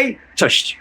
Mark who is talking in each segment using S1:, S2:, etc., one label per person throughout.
S1: Hej, cześć!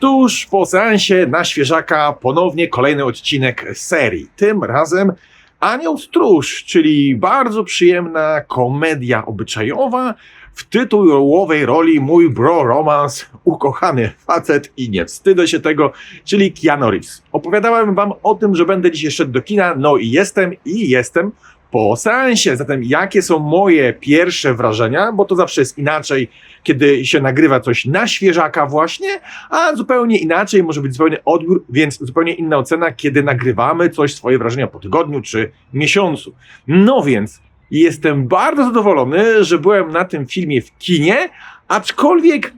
S1: Tuż po seansie na świeżaka ponownie kolejny odcinek serii. Tym razem Anioł Stróż, czyli bardzo przyjemna komedia obyczajowa w tytułowej roli mój bro romans, ukochany facet i nie wstydzę się tego, czyli Keanu Reeves. Opowiadałem wam o tym, że będę dzisiaj szedł do kina, no i jestem i jestem po seansie. Zatem jakie są moje pierwsze wrażenia, bo to zawsze jest inaczej, kiedy się nagrywa coś na świeżaka właśnie, a zupełnie inaczej może być zupełnie odbiór, więc zupełnie inna ocena, kiedy nagrywamy coś, swoje wrażenia po tygodniu czy miesiącu. No więc jestem bardzo zadowolony, że byłem na tym filmie w kinie, aczkolwiek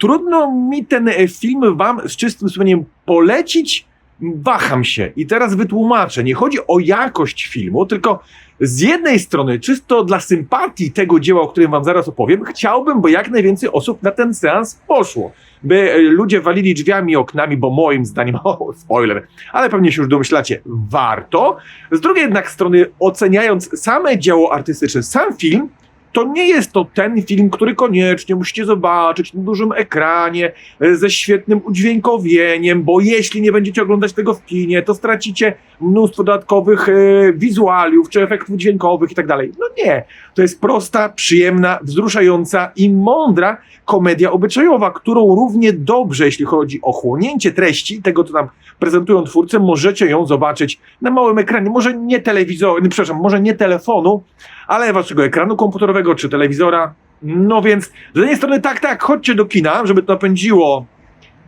S1: trudno mi ten film wam z czystym sumieniem polecić, waham się i teraz wytłumaczę. Nie chodzi o jakość filmu, tylko z jednej strony, czysto dla sympatii tego dzieła, o którym wam zaraz opowiem, chciałbym, by jak najwięcej osób na ten seans poszło. By e, ludzie walili drzwiami oknami, bo moim zdaniem, o, spoiler, ale pewnie się już domyślacie, warto. Z drugiej jednak strony, oceniając same dzieło artystyczne, sam film, to nie jest to ten film, który koniecznie musicie zobaczyć na dużym ekranie, e, ze świetnym udźwiękowieniem, bo jeśli nie będziecie oglądać tego w kinie, to stracicie mnóstwo dodatkowych e, wizualiów czy efektów dźwiękowych i tak dalej. No nie. To jest prosta, przyjemna, wzruszająca i mądra komedia obyczajowa, którą równie dobrze, jeśli chodzi o chłonięcie treści, tego co nam prezentują twórcy, możecie ją zobaczyć na małym ekranie. Może nie telewizor, przepraszam, może nie telefonu, ale waszego ekranu komputerowego czy telewizora. No więc z jednej strony tak, tak, chodźcie do kina, żeby to napędziło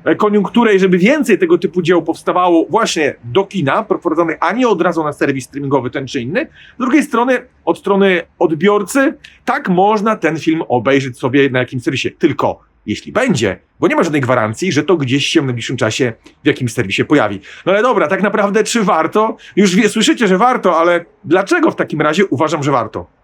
S1: e, koniunkturę i żeby więcej tego typu dzieł powstawało właśnie do kina, prowadzonych, a nie od razu na serwis streamingowy ten czy inny. Z drugiej strony, od strony odbiorcy, tak można ten film obejrzeć sobie na jakimś serwisie. Tylko jeśli będzie, bo nie ma żadnej gwarancji, że to gdzieś się w najbliższym czasie w jakimś serwisie pojawi. No ale dobra, tak naprawdę czy warto? Już wie, słyszycie, że warto, ale dlaczego w takim razie uważam, że warto?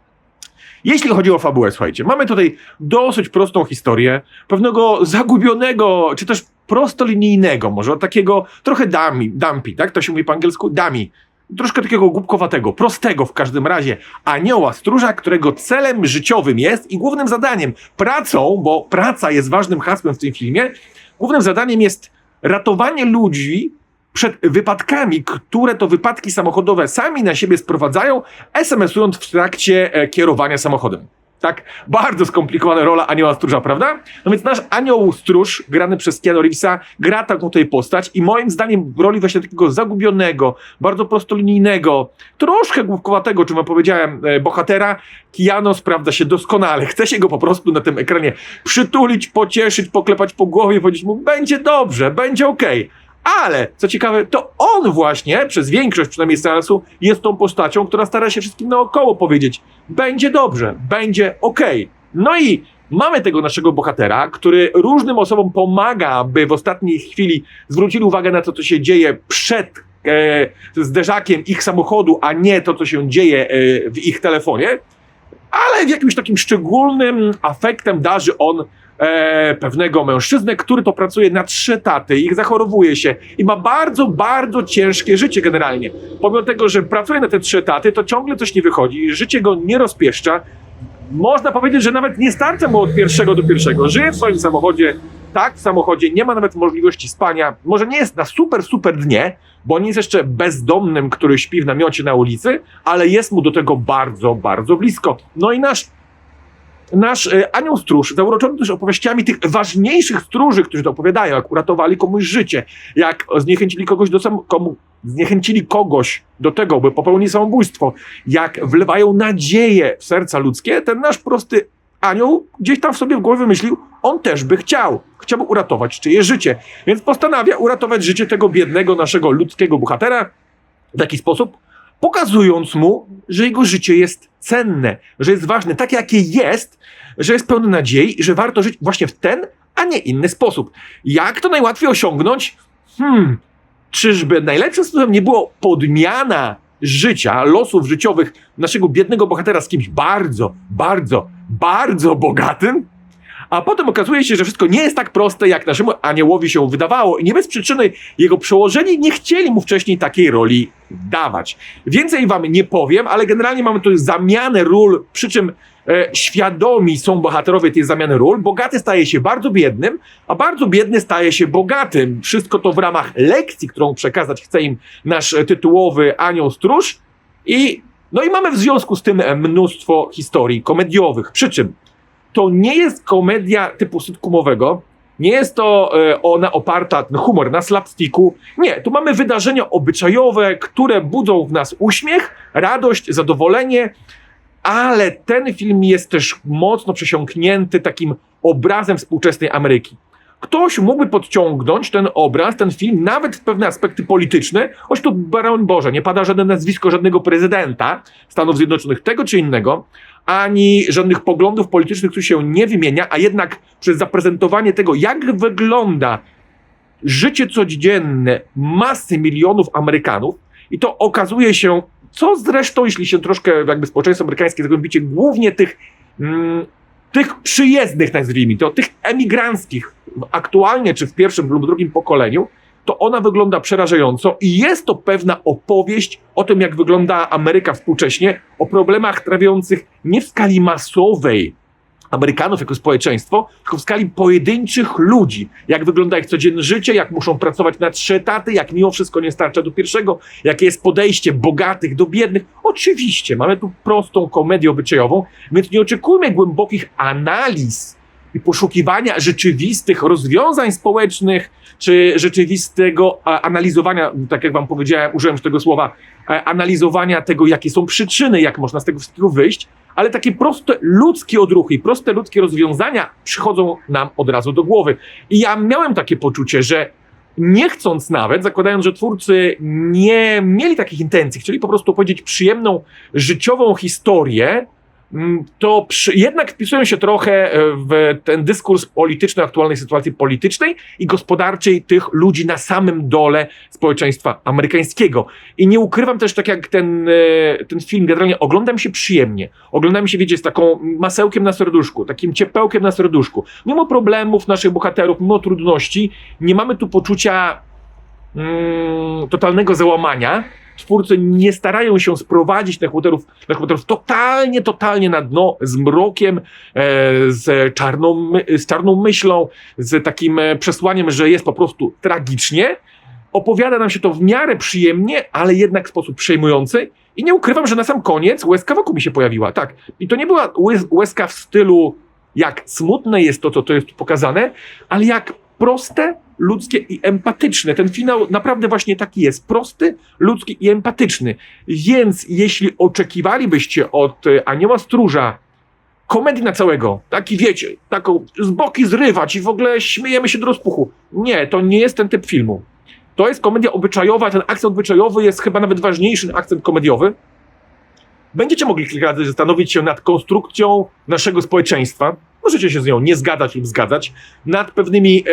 S1: Jeśli chodzi o fabułę, słuchajcie, mamy tutaj dosyć prostą historię pewnego zagubionego, czy też prostolinijnego, może takiego trochę dami, dampi, tak? To się mówi po angielsku? Dami. Troszkę takiego głupkowatego, prostego w każdym razie anioła stróża, którego celem życiowym jest i głównym zadaniem, pracą, bo praca jest ważnym hasłem w tym filmie, głównym zadaniem jest ratowanie ludzi przed wypadkami, które to wypadki samochodowe sami na siebie sprowadzają, SMS-ując w trakcie e, kierowania samochodem. Tak, bardzo skomplikowana rola anioła stróża, prawda? No więc nasz anioł stróż, grany przez Keanu Reevesa, gra taką tutaj postać i moim zdaniem w roli właśnie takiego zagubionego, bardzo prostolinijnego, troszkę główkowatego, czym powiedziałem, e, bohatera, Keanu sprawdza się doskonale. Chce się go po prostu na tym ekranie przytulić, pocieszyć, poklepać po głowie, powiedzieć mu, będzie dobrze, będzie okej. Ale, co ciekawe, to on właśnie, przez większość przynajmniej seansu, jest tą postacią, która stara się wszystkim naokoło powiedzieć, będzie dobrze, będzie okej. No i mamy tego naszego bohatera, który różnym osobom pomaga, by w ostatniej chwili zwrócili uwagę na to, co się dzieje przed e, zderzakiem ich samochodu, a nie to, co się dzieje e, w ich telefonie. Ale w jakimś takim szczególnym afektem darzy on e, pewnego mężczyznę, który to pracuje na trzy etaty, ich zachorowuje się i ma bardzo, bardzo ciężkie życie generalnie. Pomimo tego, że pracuje na te trzy etaty, to ciągle coś nie wychodzi, życie go nie rozpieszcza. Można powiedzieć, że nawet nie starcza mu od pierwszego do pierwszego. Żyje w swoim samochodzie, tak, w samochodzie, nie ma nawet możliwości spania. Może nie jest na super, super dnie, bo nie jest jeszcze bezdomnym, który śpi w namiocie na ulicy, ale jest mu do tego bardzo, bardzo blisko. No i nasz nasz e, anioł stróż, zauroczony też opowieściami tych ważniejszych stróży, którzy to opowiadają, jak uratowali komuś życie, jak zniechęcili kogoś do sam, komu, zniechęcili kogoś do tego, by popełnił samobójstwo, jak wlewają nadzieję w serca ludzkie, ten nasz prosty anioł gdzieś tam w sobie w głowie wymyślił, on też by chciał. Chciałby uratować czyjeś życie. Więc postanawia uratować życie tego biednego naszego ludzkiego bohatera. W jaki sposób? Pokazując mu, że jego życie jest cenne, że jest ważne, takie jakie jest, że jest pełne nadziei i że warto żyć właśnie w ten, a nie inny sposób. Jak to najłatwiej osiągnąć? Hmm, czyżby najlepszym sposobem nie było podmiana życia, losów życiowych naszego biednego bohatera z kimś bardzo, bardzo, bardzo bogatym? A potem okazuje się, że wszystko nie jest tak proste, jak naszemu aniołowi się wydawało i nie bez przyczyny jego przełożeni nie chcieli mu wcześniej takiej roli dawać. Więcej wam nie powiem, ale generalnie mamy tu zamianę ról, przy czym e, świadomi są bohaterowie tej zamiany ról. Bogaty staje się bardzo biednym, a bardzo biedny staje się bogatym. Wszystko to w ramach lekcji, którą przekazać chce im nasz e, tytułowy anioł stróż. I, no i mamy w związku z tym mnóstwo historii komediowych. Przy czym to nie jest komedia typu sitcomowego, nie jest to e, ona oparta, ten humor na slapsticku. Nie, tu mamy wydarzenia obyczajowe, które budzą w nas uśmiech, radość, zadowolenie, ale ten film jest też mocno przesiąknięty takim obrazem współczesnej Ameryki. Ktoś mógłby podciągnąć ten obraz, ten film, nawet w pewne aspekty polityczne, choć tu, broń Boże, nie pada żadne nazwisko żadnego prezydenta Stanów Zjednoczonych, tego czy innego, ani żadnych poglądów politycznych, tu się nie wymienia, a jednak przez zaprezentowanie tego, jak wygląda życie codzienne masy milionów Amerykanów, i to okazuje się, co zresztą, jeśli się troszkę jakby społeczeństwo amerykańskie zagłębicie, głównie tych, mm, tych przyjezdnych, nazwijmy to, tych emigranckich, aktualnie czy w pierwszym lub drugim pokoleniu, to ona wygląda przerażająco i jest to pewna opowieść o tym, jak wygląda Ameryka współcześnie, o problemach trawiących nie w skali masowej Amerykanów jako społeczeństwo, tylko w skali pojedynczych ludzi. Jak wygląda ich codzienne życie, jak muszą pracować na trzy etaty, jak mimo wszystko nie starcza do pierwszego, jakie jest podejście bogatych do biednych. Oczywiście, mamy tu prostą komedię obyczajową, więc nie oczekujmy głębokich analiz i poszukiwania rzeczywistych rozwiązań społecznych, czy rzeczywistego analizowania, tak jak wam powiedziałem, użyłem już tego słowa, analizowania tego, jakie są przyczyny, jak można z tego wszystkiego wyjść, ale takie proste ludzkie odruchy i proste ludzkie rozwiązania przychodzą nam od razu do głowy. I ja miałem takie poczucie, że nie chcąc nawet, zakładając, że twórcy nie mieli takich intencji, chcieli po prostu powiedzieć przyjemną, życiową historię, to przy, jednak wpisują się trochę e, w ten dyskurs polityczny, aktualnej sytuacji politycznej i gospodarczej tych ludzi na samym dole społeczeństwa amerykańskiego. I nie ukrywam też, tak jak ten, e, ten film, generalnie oglądam się przyjemnie. Oglądam się, wiecie, z taką masełkiem na serduszku, takim ciepełkiem na serduszku. Mimo problemów naszych bohaterów, mimo trudności, nie mamy tu poczucia mm, totalnego załamania. Twórcy nie starają się sprowadzić tych bohaterów, tych bohaterów totalnie, totalnie na dno, z mrokiem, e, z, czarną, z czarną myślą, z takim e, przesłaniem, że jest po prostu tragicznie. Opowiada nam się to w miarę przyjemnie, ale jednak w sposób przejmujący. I nie ukrywam, że na sam koniec łezka wokół mi się pojawiła. Tak. I to nie była łez, łezka w stylu, jak smutne jest to, co to jest pokazane, ale jak proste, ludzkie i empatyczne. Ten finał naprawdę właśnie taki jest. Prosty, ludzki i empatyczny. Więc jeśli oczekiwalibyście od e, Anioła Stróża komedii na całego, taki wiecie, taką z boki zrywać i w ogóle śmiejemy się do rozpuchu. Nie, to nie jest ten typ filmu. To jest komedia obyczajowa, ten akcent obyczajowy jest chyba nawet ważniejszy niż akcent komediowy. Będziecie mogli kilka razy zastanowić się nad konstrukcją naszego społeczeństwa. Możecie się z nią nie zgadzać lub zgadzać. Nad pewnymi e,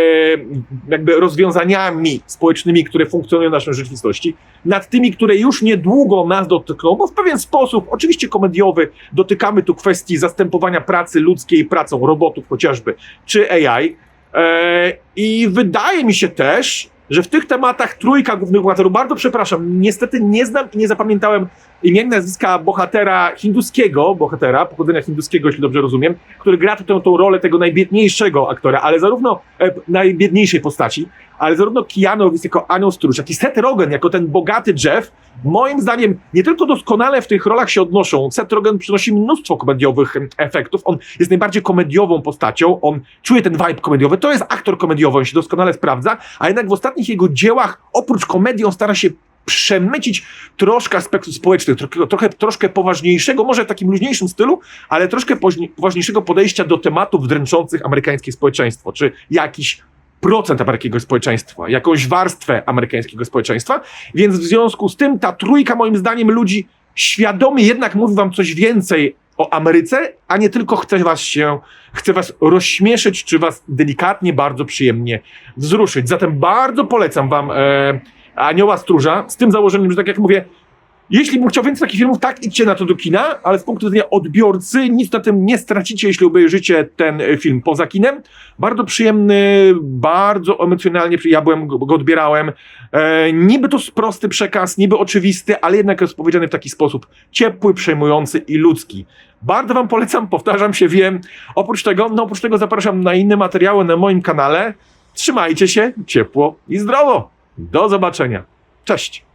S1: jakby rozwiązaniami społecznymi, które funkcjonują w naszej rzeczywistości. Nad tymi, które już niedługo nas dotykną, bo w pewien sposób, oczywiście komediowy, dotykamy tu kwestii zastępowania pracy ludzkiej pracą robotów chociażby, czy AI. E, I wydaje mi się też, że w tych tematach trójka głównych bohaterów, bardzo przepraszam, niestety nie znam i nie zapamiętałem imienia nazwiska bohatera hinduskiego, bohatera pochodzenia hinduskiego, jeśli dobrze rozumiem, który gra tę, tą rolę tego najbiedniejszego aktora, ale zarówno e, najbiedniejszej postaci, ale zarówno Keanu Reeves jako Anioł Stróż, jak i Seth Rogen jako ten bogaty Jeff, moim zdaniem nie tylko doskonale w tych rolach się odnoszą. Seth Rogen przynosi mnóstwo komediowych efektów. On jest najbardziej komediową postacią, on czuje ten vibe komediowy. To jest aktor komediowy, on się doskonale sprawdza, a jednak w ostatnich jego dziełach, oprócz komedii, on stara się przemycić troszkę aspektów społecznych, trochę, troszkę poważniejszego, może w takim luźniejszym stylu, ale troszkę poważniejszego podejścia do tematów dręczących amerykańskie społeczeństwo, czy jakiś procent amerykańskiego społeczeństwa, jakąś warstwę amerykańskiego społeczeństwa, więc w związku z tym ta trójka moim zdaniem ludzi świadomie jednak mówi wam coś więcej o Ameryce, a nie tylko chce was się, chce was rozśmieszyć, czy was delikatnie, bardzo przyjemnie wzruszyć. Zatem bardzo polecam wam e, Anioła Stróża, z tym założeniem, że tak jak mówię, Jeśli bym chciał więcej takich filmów, tak idźcie na to do kina, ale z punktu widzenia odbiorcy nic na tym nie stracicie, jeśli obejrzycie ten e, film poza kinem. Bardzo przyjemny, bardzo emocjonalnie, ja byłem, go odbierałem. E, niby to prosty przekaz, niby oczywisty, ale jednak jest powiedziany w taki sposób ciepły, przejmujący i ludzki. Bardzo wam polecam, powtarzam się, wiem. Oprócz tego, no oprócz tego zapraszam na inne materiały na moim kanale. Trzymajcie się ciepło i zdrowo. Do zobaczenia. Cześć.